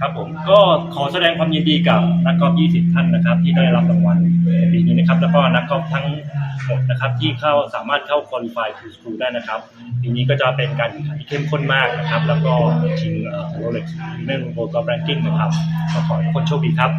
ครับผมก็ขอแสดงความยินดีกับนักกอล์ฟ20 ท่านนะครับ ที่ได้รับรางวัลในปีนี้นะครับ แล้วก็นักกอล์ฟทั้งหมดนะครับ ที่เข้าสามารถเข้าคอลิฟายทูสคูลได้นะครับ ปีนี้ก็จะเป็นการแข่งขันที่เข้มข้นมากนะครับ แล้วก็ชิงโรเล็กซ์เนื่อง World ล์ฟแรงกิ้งนะครับขอให้ทุกคนโชคดีครับ